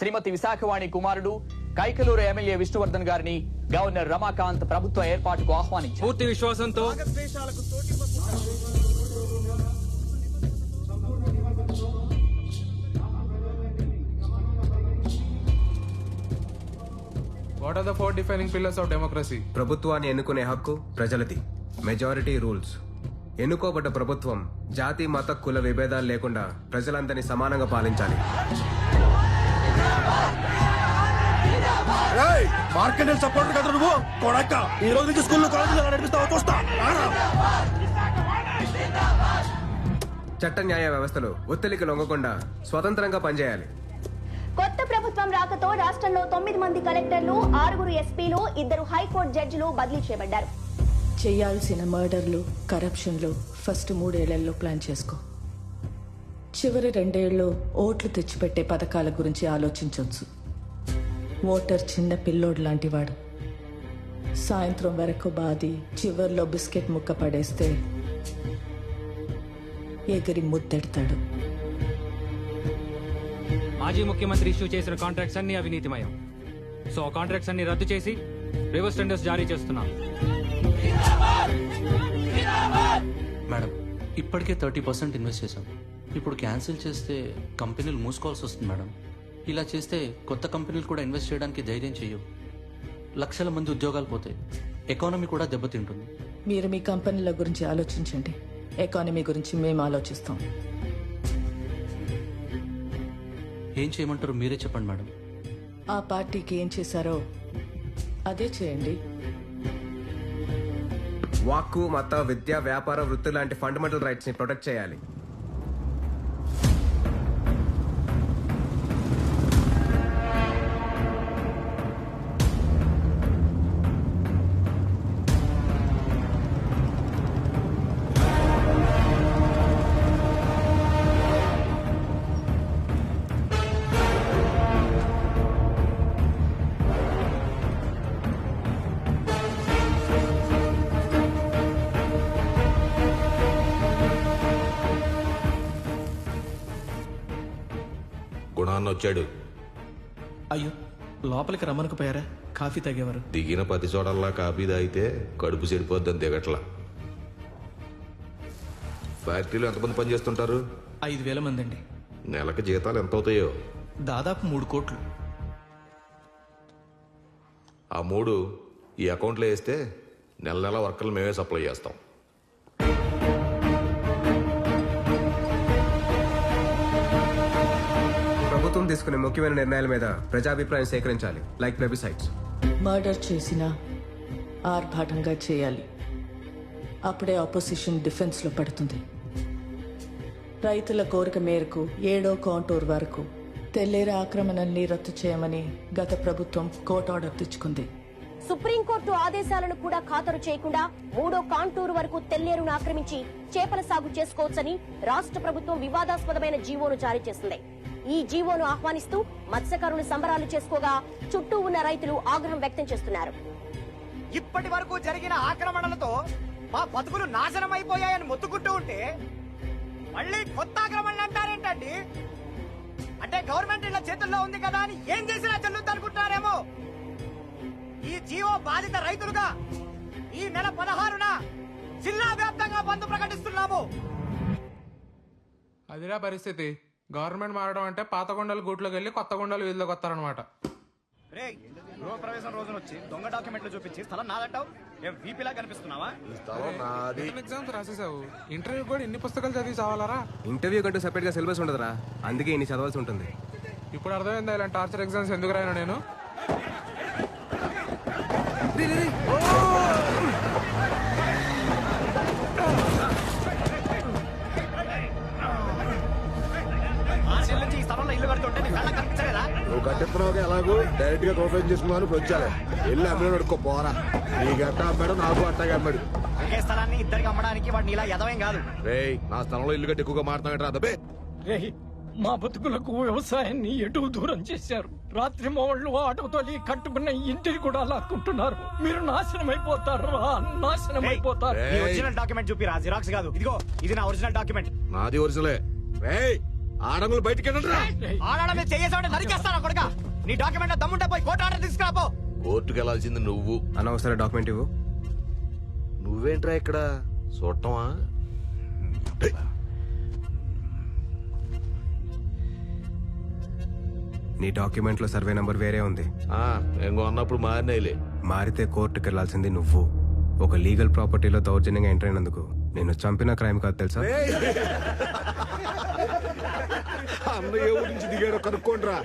శ్రీమతి విశాఖవాణి కుమారుడు కైకలూరు ఎమ్మెల్యే విష్ణువర్ధన్ గారిని గవర్నర్ రమాకాంత్ ప్రభుత్వ ఏర్పాటుకు ఆహ్వానించారు. పూర్తి విశ్వాసంతో what are the four defining pillars of democracy ప్రభుత్వాన్ని ఎన్నుకునే హక్కు ప్రజలది. మెజారిటీ రూల్స్ ఎన్నుకోబడ్డ ప్రభుత్వం జాతి మత కుల విభేదాలు లేకుండా ప్రజలందరినీ సమానంగా పాలించాలి. మార్కెట్ సపోర్ట్ కదా నువ్వు? కొడక ఈ రోజు నుంచి స్కూల్లో కాలేజీలో నడిపిస్తావా చూస్తా. చట్ట న్యాయ వ్యవస్థలు ఒత్తిడికి లొంగకుండా స్వతంత్రంగా పనిచేయాలి. కొత్త ప్రభుత్వం రాకతో రాష్ట్రంలో తొమ్మిది మంది కలెక్టర్లు ఆరుగురు ఎస్పీలు ఇద్దరు హైకోర్టు జడ్జిలు బదిలీ చేయబడ్డారు. చేయాల్సిన మర్డర్లు కరప్షన్లు ఫస్ట్ మూడేళ్ళలో ప్లాన్ చేసుకో. చివరి రెండేళ్ళు ఓట్లు తెచ్చిపెట్టే పథకాల గురించి ఆలోచించవచ్చు ఓటర్ చిన్న పిల్లోడు లాంటివాడు. సాయంత్రం వరకు బాది చివర్లో బిస్కెట్ ముక్క పడేస్తే ఎగిరి ముద్దెడతాడు. మాజీ ముఖ్యమంత్రి ఇష్యూ చేసిన కాంట్రాక్ట్స్ అన్ని అవినీతిమయం. సో ఆ కాంట్రాక్ట్స్ అన్ని రద్దు చేసి రివర్స్ టెండర్స్ జారీ చేస్తున్నాం. మేడం ఇప్పటికే థర్టీ పర్సెంట్ ఇన్వెస్ట్ చేశాం. ఇప్పుడు క్యాన్సిల్ చేస్తే కంపెనీలు మూసుకోవాల్సి వస్తుంది మేడం. ఇలా చేస్తే కొత్త కంపెనీలు కూడా ఇన్వెస్ట్ చేయడానికి ధైర్యం చేయవు. లక్షల మంది ఉద్యోగాలు పోతాయి. ఎకానమీ కూడా దెబ్బతింటుంది. మీరు మీ కంపెనీల గురించి ఆలోచించండి. ఎకానమీ గురించి మేము ఆలోచిస్తాం. ఏం చేయమంటారు మీరే చెప్పండి మేడం. ఆ పార్టీకి ఏం చేశారో అదే చేయండి. వాక్కు మత విద్య వ్యాపార వృత్తి లాంటి ఫండమెంటల్ రైట్స్ని ప్రొటెక్ట్ చేయాలి. గుణాన్న వచ్చాడు అయ్యో లోపలికి రమ్మనకపోయారా? కాఫీ తాగేవారు. దిగిన పది చోటల్లా కాపీ తాగితే కడుపు చెడిపోద్దని దిగట్లా. ఫ్యాక్టరీలో ఎంతమంది పనిచేస్తుంటారు ఐదు వేల మంది అండి నెలకి జీతాలు ఎంత అవుతాయో? దాదాపు మూడు కోట్లు. ఆ మూడు ఈ అకౌంట్లో వేస్తే నెల నెల వర్కర్లు మేమే సప్లై చేస్తాం. తీసుకునే ముఖ్యమైన నిర్ణయాల మీద ప్రజాభిప్రాయం సేకరించాలి. లైక్ వెబ్సైట్స్ మర్డర్ చేసినా ఆర్భాటంగా చేయాలి. అప్పుడే ఆపోజిషన్ డిఫెన్స్లో పడుతుంది. రైతుల కోరిక మేరకు ఏడో కాంటూర్ వరకు తెల్లేరు ఆక్రమణల్ని రద్దు చేయమని గత ప్రభుత్వం కోర్టు ఆర్డర్ తెచ్చుకుంది. సుప్రీంకోర్టు ఆదేశాలను కూడా ఖాతరు చేయకుండా మూడో కాంటూరు వరకు తెల్లేరును ఆక్రమించి చేపల సాగు చేసుకోవచ్చని రాష్ట్ర ప్రభుత్వం వివాదాస్పదమైన జీవోను జారీ చేసింది. ఈ జీవోను ఆహ్వానిస్తూ మత్స్యకారులు సంబరాలు చేసుకోగా చుట్టూ ఉన్న రైతులు ఆగ్రహం వ్యక్తం చేస్తున్నారు. ఇప్పటి వరకు జరిగిన ఆక్రమణలతో మా బతుకులు నాశనం అయిపోయాయని మొత్తుకుంటూ ఉంటే మళ్ళీ కొత్త ఆక్రమణలు అంటారేంటండి? అంటే గవర్నమెంట్ ఇలా చేతుల్లో ఉంది కదా అని ఏం చేసినా చెల్లుద్ది అనుకుంటున్నారేమో? ఈ జీవో బాధిత రైతులుగా ఈ నెల పదహారున జిల్లా వ్యాప్తంగా బంద్ ప్రకటిస్తున్నాము. అదిరా పరిస్థితి. గవర్నమెంట్ మారడం అంటే పాత కొండలు గూట్లోకి వెళ్ళి కొత్త కొండలు వీధిలోకి వస్తారనమాట రే రోజున వచ్చి దొంగ డాక్యుమెంట్లు చూపించి స్థలం నాదంటావు? ఏం వీపీలా కనిపిస్తున్నావా? ఎగ్జామ్స్ రాసేసావు. ఇంటర్వ్యూ కూడా ఇన్ని పుస్తకాలు చదివి చావాలరా? ఇంటర్వ్యూ కంటూ సెపరేట్గా సిలబస్ ఉండదురా. అందుకే ఇన్ని చదవాల్సి ఉంటుంది. ఇప్పుడు అర్థమైందా ఇలాంటి టార్చర్ ఎగ్జామ్స్ ఎందుకు రాయను నేను నువ్వు కట్టిస్తున్నావు ఎలాగో డైరెక్ట్గా ఓపెన్ చేసుకున్నాను వచ్చాను వెళ్ళి అమ్మిన అడుక్కో పోరా. నీకు ఎట్ట అమ్మాడు నాకు అట్టగా అమ్మాడు. ఒకే స్థలాన్ని ఇద్దరికి అమ్మడానికి వాడిని ఇలా ఎదవేం కాదు. రేయ్ నా స్థలంలో ఇల్లు కట్టి ఎక్కువగా మారుతానంటారా అదబే మా బతుకులకు వ్యవసాయాన్ని ఎటు దూరం చేశారు? రాత్రి మోళ్ళు ఆటోతో కట్టుకున్న ఇంటిని కూడా లాక్కుంటున్నారు. మీరు నాశనం అయిపోతారు రా, నాశనం అయిపోతారు ఒరిజినల్ డాక్యుమెంట్ చూపిరా జిరాక్స్ కాదు. ఇదిగో ఇది నా ఒరిజినల్ డాక్యుమెంట్ నాది ఒరిజినలే రేయ్ ఆడంగులు బయటికి ఆడాడ మీద చేయేసామంటే నరికేస్తాను కొడుక? నీ డాక్యుమెంట్ దమ్ముంటే పోయి కోర్టు ఆర్డర్ తీసుకురాపో. కోర్టుకు వెళ్ళాల్సింది నువ్వు. అనవసర డాక్యుమెంట్ ఇవ్వు. నువ్వేంట్రా ఇక్కడ? చూడటమా? నీ డాక్యుమెంట్లో సర్వే నంబర్ వేరే ఉంది. ఇంకో అన్నప్పుడు మారినాయిలే. మారితే కోర్టుకు వెళ్ళాల్సింది నువ్వు. ఒక లీగల్ ప్రాపర్టీలో దౌర్జన్యంగా ఎంటర్ అయినందుకు. నేను చంపిన క్రైమ్ కాదు తెలుసా? అన్న ఏ ఊరి నుంచి దిగాడో కనుక్కోండిరా.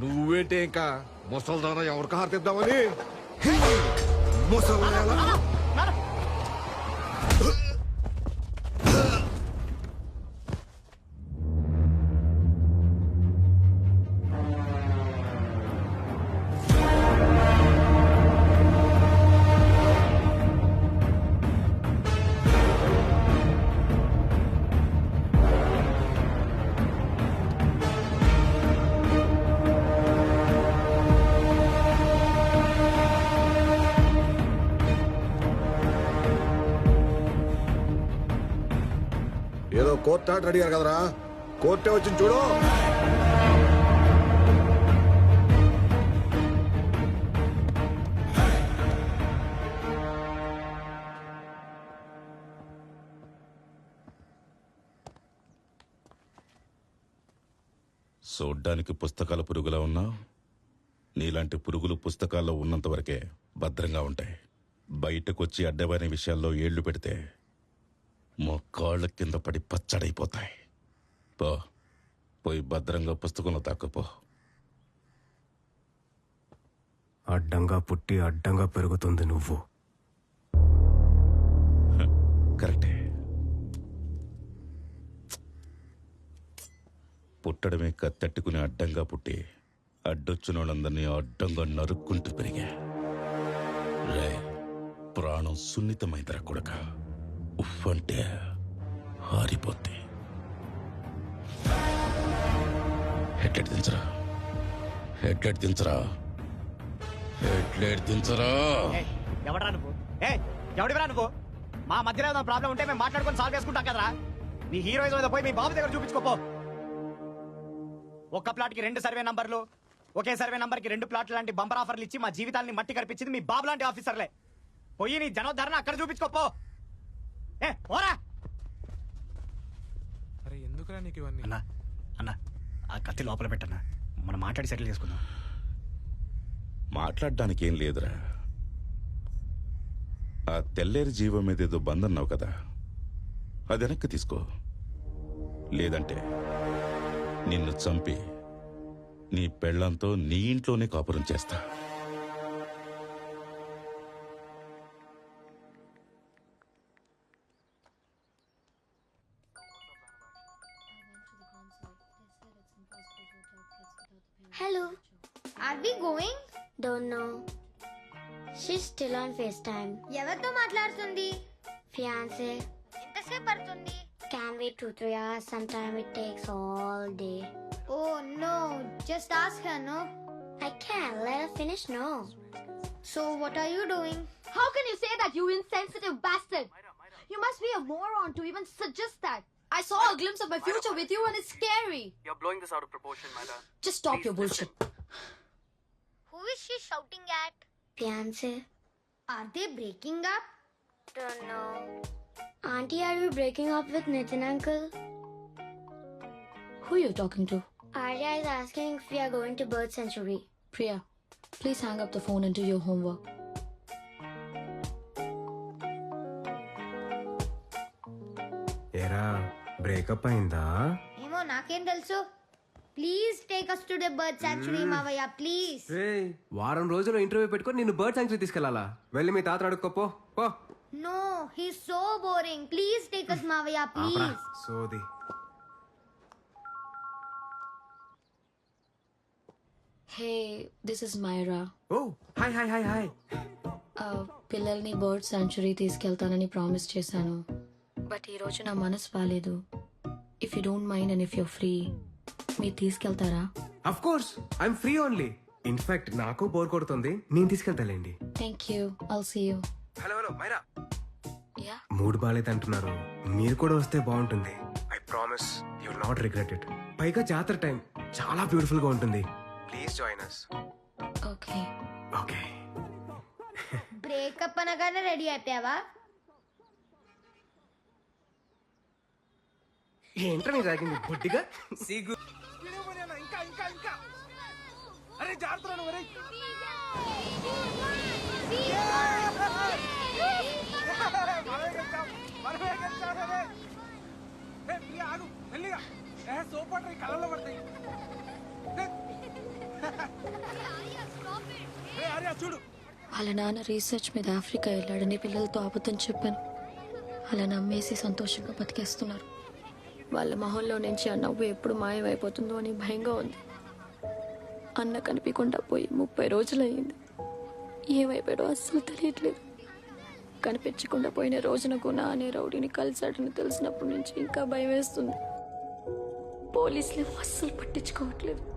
నువ్వేంటే ఇంకా ముసల్దాన ఎవరికి హారతిద్దామని? ముసల్దాన కోర్టు ఆర్డర్ అడిగారు కదరా? కోర్టే వచ్చింది చూడు. చూడ్డానికి పుస్తకాల పురుగులా ఉన్నా నీలాంటి పురుగులు పుస్తకాల్లో ఉన్నంత వరకే భద్రంగా ఉంటాయి. బయటకొచ్చి అడ్డమైన విషయాల్లో ఏళ్ళు పెడితే మొక్కాళ్ళ కింద పడి పచ్చడైపోతాయి. పో పోయి భద్రంగా పుస్తకంలో తాక్కుపో. అడ్డంగా పుట్టి అడ్డంగా పెరుగుతుంది నువ్వు. కరెక్టే. పుట్టడమే కత్తెట్టుకుని అడ్డంగా పుట్టి అడ్డొచ్చిన వాళ్ళందరినీ అడ్డంగా నరుక్కుంటూ పెరిగా. రే ప్రాణం సున్నితమైందిరా కొడక. ఉఫ్ అంటే హారిపోద్ది. హెడ్లెట్ దించరా? హెడ్లెట్ దించరా? హెడ్లైట్ దించరా? ఎవడరా నువ్వు? ఏ ఎవడివరా నువ్వు? మా మధ్యలో ఏదైనా ప్రాబ్లం ఉంటే మేము మాట్లాడుకొని సాల్వ్ చేసుకుంటాం కదరా? మీ హీరోయిజం ఏదో పోయి మీ బాబు దగ్గర చూపించుకోపో ఒక్క ప్లాట్కి రెండు సర్వే నంబర్లు ఒకే సర్వే నంబర్కి రెండు ప్లాట్లు లాంటి బంపర్ ఆఫర్లు ఇచ్చి మా జీవితాలని మట్టి కనిపించింది మీ బాబు లాంటి ఆఫీసర్లే పోయి నీ జనోద్ధరణ అక్కడ చూపించుకోపో ఏ పోరా. అరే ఎందుకురా నీకు ఇవన్నీ? అన్నా అన్నా ఆ కత్తి లోపల పెట్టన్నా. మనం మాట్లాడి సెటిల్ చేసుకుందాం. మాట్లాడడానికి ఏం లేదురా. ఆ తెల్లేరి జీవం మీద ఏదో బందన్నావు కదా. అది వెనక్కి తీసుకో. లేదంటే నిన్ను చంపి నీ పెళ్ళంతో నీ ఇంట్లోనే కాపురం చేస్తా. Hello. Are we going? Don't know. She's still on FaceTime. ఎవరితో మాట్లాడుతుంది ఫియాన్సే ఎంతసేపు పడుతుంది Can wait two, three hours. Sometime it takes all day. Oh no. Just ask her, no? I can't. Let her finish, no. So what are you doing? How can you say that, you insensitive bastard? You must be a moron to even suggest that. I saw a glimpse of my future with you and it's scary. You're blowing this out of proportion, Myra. Just stop your bullshit. Who is she shouting at? Fiancé. Are they breaking up? Don't know. Auntie, are you breaking up with Nitin uncle? Who are you talking to? Arya is asking if we are going to Bird Sanctuary. Priya, please hang up the phone and do your homework. Breakup అయిందా? ఏమో నాకేం తెలుసు. Please take us to the bird sanctuary మావయ్య please ఏయ్, వారం రోజులు interview పెట్టుకొని నిన్ను బర్డ్ సాంక్చురీ తీసుకెళ్ళాలా వెళ్ళి మీ తాత అడుక్కోపో పో no he so boring please take us మావయ్య ఆపరా ప్లీజ్ సోది. Hey, this is Myra. Oh hi hi hi hi. Uh, పిల్లల్ని బర్డ్ సాంచురీ తీసుకెళ్తానని ప్రామిస్ చేశాను. బట్ ఈరోజు నా మనసు బాగాలేదు if you don't mind and if you free మీరు తీసుకెళ్తారా? Of course I'm free only in fact నాకు బోర్ కొడుతుంది. నేను తీసుకెళ్తాలేండి. Thank you I'll see you hello hello Myra yeah mood బాగాలేదంటున్నారు మీరు కూడా వస్తే బాగుంటుంది. I promise you not regret it పైగా జాతర టైం చాలా బ్యూటిఫుల్గా ఉంటుంది please join us okay okay breakup అనగానే రెడీ అయిపోయావా? ఏంట్రా నీ తాగింది? బుడ్డిగా? సిగ్గు ఇంకా ఇంకా ఇంకా అరే. జాగ్రత్త ఆగు మెల్లిగా ఏ కళ్ళలో పడతాయి చూడు వాళ్ళ నాన్న రీసెర్చ్ మీద ఆఫ్రికా వెళ్ళాడని పిల్లలతో అబద్ధం చెప్పాను. అలా నమ్మేసి సంతోషంగా బతికేస్తున్నారు. వాళ్ళ మొహంలో నుంచి ఆ నవ్వు ఎప్పుడు మాయమైపోతుందో అని భయంగా ఉంది. అన్న కనిపించకుండా పోయి ముప్పై రోజులయ్యింది. ఏమైపోయాడో అస్సలు తెలియట్లేదు. కనిపించకుండా పోయిన రోజున గుణ అనే రౌడీని కలిసాడని తెలిసినప్పటి నుంచి ఇంకా భయం వేస్తుంది. పోలీసులు అస్సలు పట్టించుకోవట్లేదు.